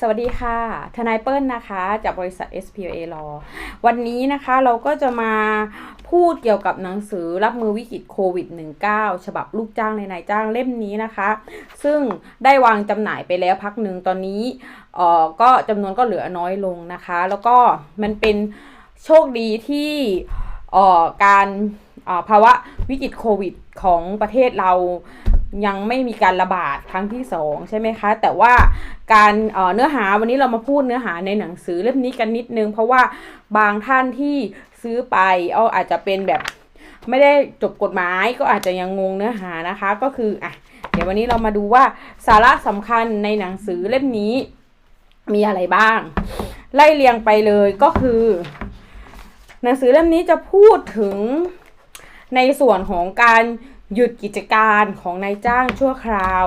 สวัสดีค่ะ ทนายเปิ้ลนะคะ จากบริษัท SPA Law วันนี้นะคะเราก็จะมาพูดเกี่ยวกับหนังสือรับมือวิกฤตโควิด -19 ฉบับลูกจ้างในนายจ้างเล่มนี้นะคะ ซึ่งได้วางจำหน่ายไปแล้วพักหนึ่งตอนนี้เอ่อก็จำนวนก็เหลือน้อยลงนะคะ แล้วก็มันเป็นโชคดีที่เอ่อการเออภาวะวิกฤตโควิดของประเทศเรา ยังไม่มีการระบาดครั้งที่สองใช่ไหมคะ แต่ว่าการเเนื้อหาวันนี้เรามาพูดเนื้อหาในหนังสือเล่มนี้กันนิดนึง เพราะว่าบางท่านที่ซื้อไปเอาอาจจะเป็นแบบไม่ได้จบกฎหมายก็อาจจะยังงงเนื้อหานะคะ ก็คืออะเดี๋ยววันนี้เรามาดูว่าสาระสำคัญในหนังสือเล่มนี้มีอะไรบ้าง ไล่เรียงไปเลยก็คือ หนังสือเล่มนี้จะพูดถึงในส่วนของการ หยุดกิจการของนายจ้างชั่วคราว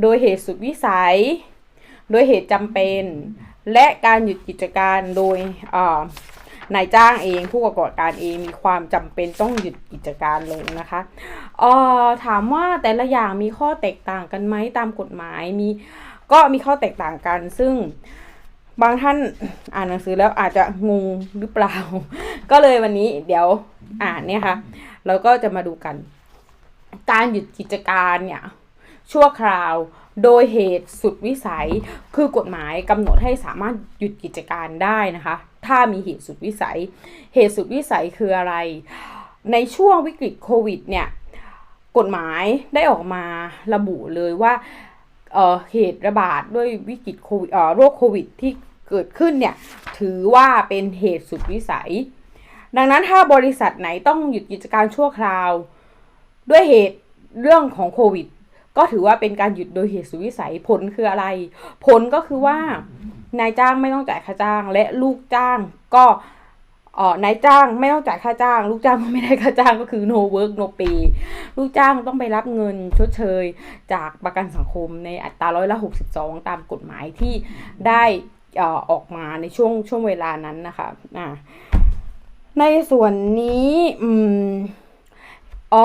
โดยเหตุสุดวิสัย โดยเหตุจำเป็น และการหยุดกิจการโดยนายจ้างเองผู้ประกอบการเองมีความจำเป็นต้องหยุดกิจการลงนะคะเอ่อถามว่าแต่ละอย่างมีข้อแตกต่างกันไหมตามกฎหมายมีก็มีข้อแตกต่างกัน ซึ่งบางท่านอ่านหนังสือแล้วอาจจะงงหรือเปล่า ก็เลยวันนี้เดี๋ยวอ่านเนี่ยค่ะเราก็จะมาดูกัน การหยุดกิจการเนี่ยชั่วคราวโดยเหตุสุดวิสัย คือกฎหมายกำหนดให้สามารถหยุดกิจการได้นะคะ ถ้ามีเหตุสุดวิสัย เหตุสุดวิสัยคืออะไร ในช่วงวิกฤตโควิดเนี่ยกฎหมายได้ออกมาระบุเลยว่าเเหตุระบาดด้วยวิกฤตโควิดโรคโควิดที่เกิดขึ้นเนี่ยถือว่าเป็นเหตุสุดวิสัย ดังนั้นถ้าบริษัทไหนต้องหยุดกิจการชั่วคราว ด้วยเหตุเรื่องของโควิด ก็ถือว่าเป็นการหยุดโดยเหตุสุวิสัยผลคืออะไร ผลก็คือว่านายจ้างไม่ต้องจ่ายค่าจ้าง และลูกจ้างก็ออนายจ้างไม่ต้องจ่ายค่าจ้าง ลูกจ้างก็ไม่ได้ค่าจ้างก็คือ no work no pay ลูกจ้างต้องไปรับเงินชดเชย จากประกันสังคมในอัตราร้อยละหกสิบสองตามกฎหมายที่ได้ออกมาในช่วงช่วงเวลานั้นนะคะในส่วนนี้อืม ออ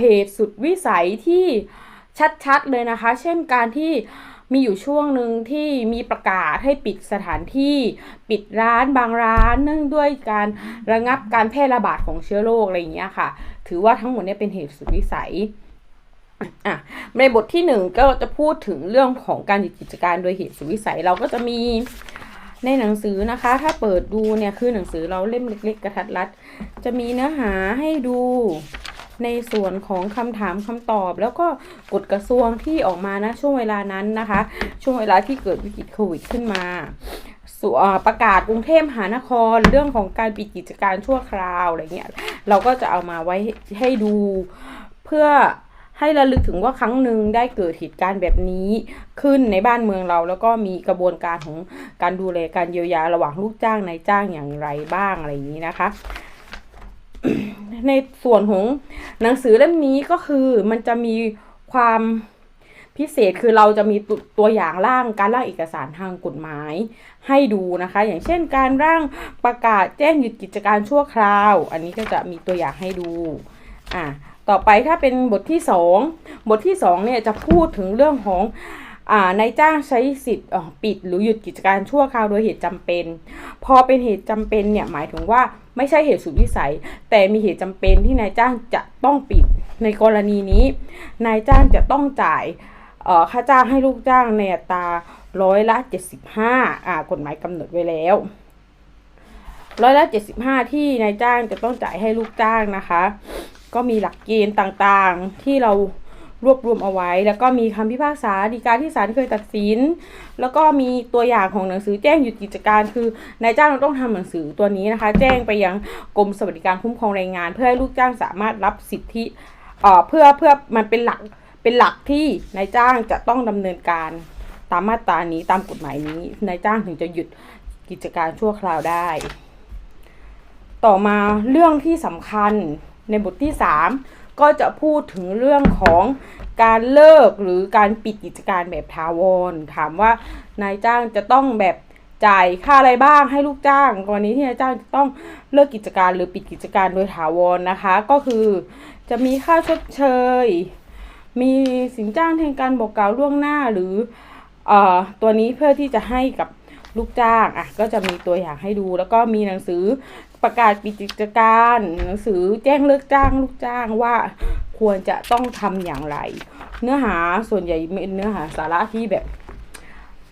เหตุสุดวิสัยที่ชัดๆเลยนะคะ เช่นการที่มีอยู่ช่วงหนึ่งที่มีประกาศให้ปิดสถานที่ปิดร้านบางร้านเนื่องด้วยการระงับการแพร่ระบาดของเชื้อโรคอะไรอย่างเงี้ยค่ะ ถือว่าทั้งหมดนี้เป็นเหตุสุดวิสัยอะในบทที่หนึ่งก็จะพูดถึงเรื่องของการหยุดกิจการโดยเหตุสุดวิสัยเราก็จะมีในหนังสือนะคะ ถ้าเปิดดูเนี่ยคือหนังสือเราเล่มเล็ก ๆ กระทัดรัดจะมีเนื้อหาให้ดู ในส่วนของคำถามคำตอบ แล้วก็กฎกระทรวงที่ออกมานะช่วงเวลานั้นนะคะ ช่วงเวลาที่เกิดวิกฤตโควิดขึ้นมาส่วนประกาศกรุงเทพมหานครเรื่องของการปิดกิจการชั่วคราวอะไรเงี้ยเราก็จะเอามาไว้ให้ดูเพื่อให้ระลึกถึงว่าครั้งหนึ่งได้เกิดเหตุการณ์แบบนี้ขึ้นในบ้านเมืองเรา แล้วก็มีกระบวนการของการดูแลการเยียวยาระหว่างลูกจ้างนายจ้างอย่างไรบ้างอะไรอย่างนี้นะคะ ในส่วนของหนังสือเล่มนี้ก็คือมันจะมีความพิเศษคือเราจะมีตัวอย่างร่างการร่างเอกสารทางกฎหมายให้ดูนะคะ อย่างเช่นการร่างประกาศแจ้งหยุดกิจการชั่วคราว อันนี้ก็จะมีตัวอย่างให้ดูอ่าต่อไปถ้าเป็นบทที่สองบทที่สองเนี่ยจะพูดถึงเรื่องของ นายจ้างใช้สิทธิ์ปิดหรือหยุดกิจการชั่วคราวโดยเหตุจำเป็น พอเป็นเหตุจำเป็นเนี่ยหมายถึงว่าไม่ใช่เหตุสุดวิสัย แต่มีเหตุจำเป็นที่นายจ้างจะต้องปิดในกรณีนี้ นายจ้างจะต้องจ่ายค่าจ้างให้ลูกจ้างในอัตราร้อยละเจ็ดสิบห้าอ่ากฎหมายกำหนดไว้แล้วร้อยละเจ็ดสิบห้าที่นายจ้างจะต้องจ่ายให้ลูกจ้างนะคะ ก็มีหลักเกณฑ์ต่างๆที่เรา รวบรวมเอาไว้ แล้วก็มีคำพิพากษาดีกาที่ศาลเคยตัดสิน แล้วก็มีตัวอย่างของหนังสือแจ้งหยุดกิจการ คือนายจ้างต้องทำหนังสือตัวนี้นะคะ แจ้งไปยังกรมสวัสดิการคุ้มครองแรงงาน เพื่อให้ลูกจ้างสามารถรับสิทธิเอ่อเพื่อเพื่อมันเป็นหลักเป็นหลักที่นายจ้างจะต้องดำเนินการตามมาตรานี้ตามกฎหมายนี้นายจ้างถึงจะหยุดกิจการชั่วคราวได้ ต่อมาเรื่องที่สำคัญในบทที่ 3 ก็จะพูดถึงเรื่องของการเลิกหรือการปิดกิจการแบบถาวรถามว่านายจ้างจะต้องแบบจ่ายค่าอะไรบ้างให้ลูกจ้างกรณีที่นายจ้างจะต้องเลิกกิจการหรือปิดกิจการโดยถาวรนะคะ ก็คือจะมีค่าชดเชย มีสินจ้างแทนการบอกกล่าวล่วงหน้าหรือเอ่อตัวนี้เพื่อที่จะให้กับ ลูกจ้างอะก็จะมีตัวอย่างให้ดู แล้วก็มีหนังสือประกาศปิดกิจการ หนังสือแจ้งเลิกจ้าง ลูกจ้างว่าควรจะต้องทำอย่างไร เนื้อหาส่วนใหญ่เป็นเนื้อหาสาระที่แบบ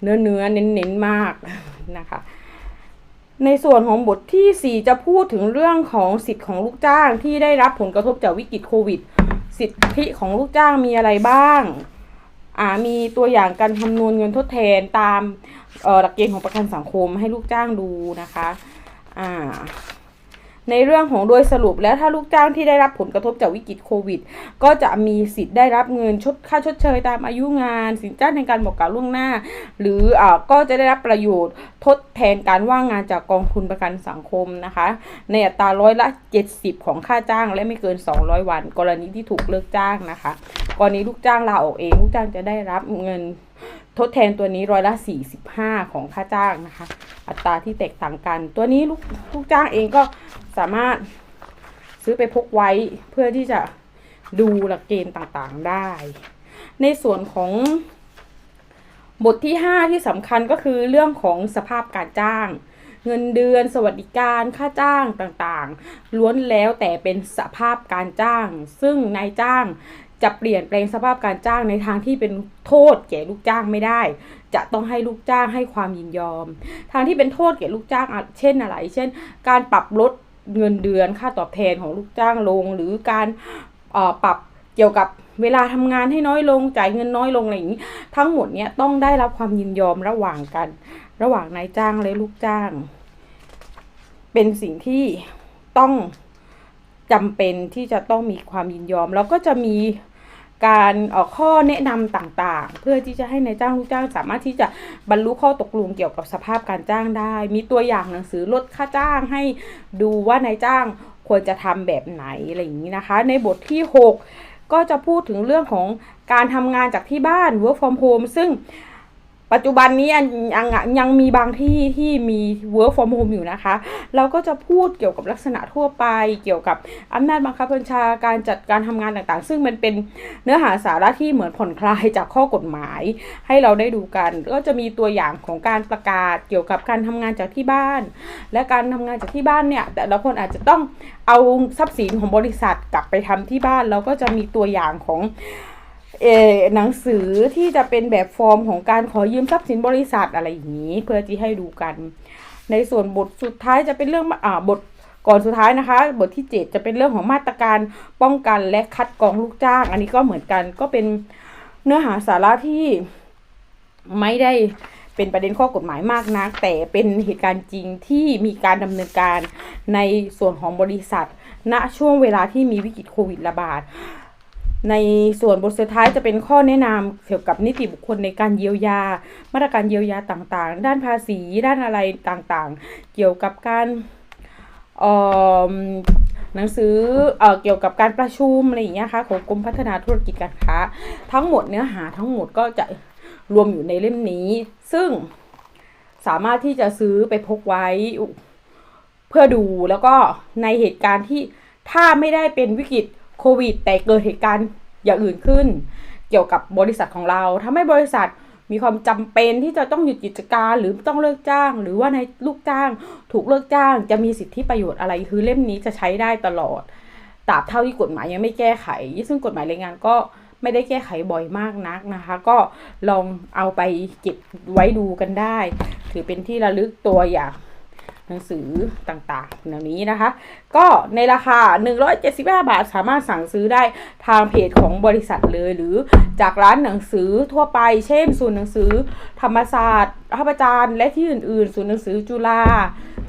เนื้อเนื้อเน้นเน้นๆมากนะคะในส่วนของบทที่ 4 จะพูดถึงเรื่องของสิทธิ์ของลูกจ้างที่ได้รับผลกระทบจากวิกฤตโควิด สิทธิของลูกจ้างมีอะไรบ้าง มีตัวอย่างการคำนวณเงินทดแทนตามหลักเกณฑ์ของประกันสังคมให้ลูกจ้างดูนะคะ อ่า ในเรื่องของโดยสรุปแล้วถ้าลูกจ้างที่ได้รับผลกระทบจากวิกฤตโควิด ก็จะมีสิทธิ์ได้รับเงินชดค่าชดเชยตามอายุงาน สินจ้างในการบอกกล่าวล่วงหน้า หรืออก็จะได้รับประโยชน์ทดแทนการว่างงานจากกองทุนประกันสังคมนะคะ ในอัตราร้อยละ 70 ของค่าจ้าง และไม่เกิน 200 วัน กรณีที่ถูกเลิกจ้างนะคะ กรณีลูกจ้างลาออกเองลูกจ้างจะได้รับเงินทดแทนตัวนี้ร้อยละ 45 ของค่าจ้างนะคะ อัตราที่แตกต่างกัน ตัวนี้ลูกลูกจ้างเองก็ สามารถซื้อไปพกไว้เพื่อที่จะดูหลักเกณฑ์ต่างๆได้ ในส่วนของบทที่ 5 ที่สำคัญก็คือเรื่องของสภาพการจ้าง เงินเดือนสวัสดิการค่าจ้างต่างๆ ล้วนแล้วแต่เป็นสภาพการจ้าง ซึ่งนายจ้างจะเปลี่ยนแปลงสภาพการจ้างในทางที่เป็นโทษแก่ลูกจ้างไม่ได้ จะต้องให้ลูกจ้างให้ความยินยอม ทางที่เป็นโทษแก่ลูกจ้างเช่นอะไร เช่น การปรับลด เงินเดือนค่าตอบแทนของลูกจ้างลง หรือการปรับเกี่ยวกับเวลาทำงานให้น้อยลงจ่ายเงินน้อยลงอะไรอย่างนี้ ทั้งหมดเนี้ยต้องได้รับความยินยอมระหว่างกัน ระหว่างนายจ้างและลูกจ้าง เป็นสิ่งที่ต้องจำเป็นที่จะต้องมีความยินยอม แล้วก็จะมี การออกข้อแนะนำต่างๆ เพื่อที่จะให้นายจ้างลูกจ้างสามารถที่จะบรรลุข้อตกลงเกี่ยวกับสภาพการจ้างได้ มีตัวอย่างหนังสือลดค่าจ้างให้ดูว่านายจ้างควรจะทำแบบไหนอะไรอย่างนี้นะคะ ในบทที่ 6 ก็จะพูดถึงเรื่องของการทำงานจากที่บ้าน work from home ซึ่ง ปัจจุบันนี้ยังยังมีบางที่ที่มี work from home อยู่นะคะ เราก็จะพูดเกี่ยวกับลักษณะทั่วไป เกี่ยวกับอำนาจบังคับบัญชาการจัดการทำงานต่างๆ ซึ่งมันเป็นเนื้อหาสาระที่เหมือนผ่อนคลายจากข้อกฎหมาย ให้เราได้ดูกัน ก็จะมีตัวอย่างของการประกาศเกี่ยวกับการทำงานจากที่บ้าน และการทำงานจากที่บ้านเนี่ยแต่ละคนอาจจะต้องเอาทรัพย์สินของบริษัทกลับไปทำที่บ้านแล้วก็จะมีตัวอย่างของ เอหนังสือที่จะเป็นแบบฟอร์มของการขอยืมทรัพย์สินบริษัทอะไรอย่างนี้ เพื่อที่ให้ดูกัน ในส่วนบทสุดท้ายจะเป็นเรื่องอ่าบทก่อนสุดท้ายนะคะ บทที่ 7 จะเป็นเรื่องของมาตรการป้องกันและคัดกรองลูกจ้าง อันนี้ก็เหมือนกันก็เป็นเนื้อหาสาระที่ไม่ได้เป็นประเด็นข้อกฎหมายมากนัก แต่เป็นเหตุการณ์จริงที่มีการดำเนินการในส่วนของบริษัท ณช่วงเวลาที่มีวิกฤตโควิดระบาด ในส่วนบทสุดท้ายจะเป็นข้อแนะนำเกี่ยวกับนิติบุคคลในการเยียวยา มาตรการเยียวยาต่างๆ ด้านภาษีด้านอะไรต่างๆ เกี่ยวกับการอ่อหนังสือเออเกี่ยวกับการประชุมอะไรอย่างเงี้ยค่ะของกรมพัฒนาธุรกิจการค้า ทั้งหมดเนื้อหาทั้งหมดก็จะรวมอยู่ในเล่มนี้ ซึ่งสามารถที่จะซื้อไปพกไว้เพื่อดูแล้วก็ในเหตุการณ์ที่ถ้าไม่ได้เป็นวิกฤต โควิด แต่เกิดเหตุการณ์อย่างอื่นขึ้น เกี่ยวกับบริษัทของเราทำให้บริษัทมีความจำเป็นที่จะต้องหยุดกิจการหรือต้องเลิกจ้าง หรือว่าในลูกจ้างถูกเลิกจ้าง จะมีสิทธิประโยชน์อะไรคือเล่มนี้จะใช้ได้ตลอดตราบเท่าที่กฎหมายยังไม่แก้ไข ซึ่งกฎหมายแรงงานก็ไม่ได้แก้ไขบ่อยมากนักนะคะ ก็ลองเอาไปเก็บไว้ดูกันได้ ถือเป็นที่ระลึกตัวอย่างหนังสือต่างๆเหล่านี้นะคะ ก็ในราคา 175 บาท สามารถสั่งซื้อได้ทางเพจของบริษัทเลย หรือจากร้านหนังสือทั่วไป เช่นศูนย์หนังสือ ธรรมศาสตร์ท่าประจานและที่อื่น ๆ ศูนย์หนังสือจุฬา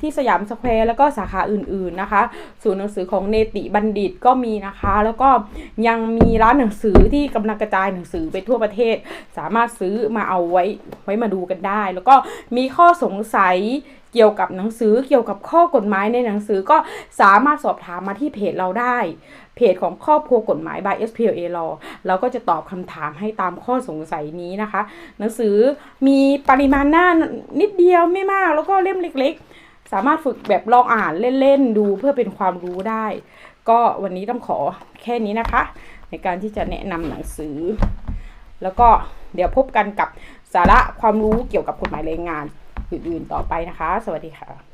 ที่สยามสแควร์แล้วก็สาขาอื่น ๆ นะคะ ศูนย์หนังสือของเนติบัณฑิตก็มีนะคะ แล้วก็ยังมีร้านหนังสือที่กำลังกระจายหนังสือไปทั่วประเทศ สามารถซื้อมาเอาไว้ไว้มาดูกันได้ แล้วก็มีข้อสงสัยเกี่ยวกับหนังสือเกี่ยวกับข้อกฎหมายในหนังสือก็สาามารถสอบถามมาที่เพจเราได้ เพจของครอบครัวกฎหมาย by SPLA Law เราก็จะตอบคำถามให้ตามข้อสงสัยนี้นะคะ หนังสือมีปริมาณหน้านิดเดียวไม่มาก แล้วก็เล่มเล็กๆ สามารถฝึกแบบลองอ่านเล่นๆ ดูเพื่อเป็นความรู้ได้ ก็วันนี้ต้องขอแค่นี้นะคะ ในการที่จะแนะนำหนังสือ แล้วก็เดี๋ยวพบกันกับสาระความรู้เกี่ยวกับกฎหมายแรงงานอื่นๆต่อไปนะคะ สวัสดีค่ะ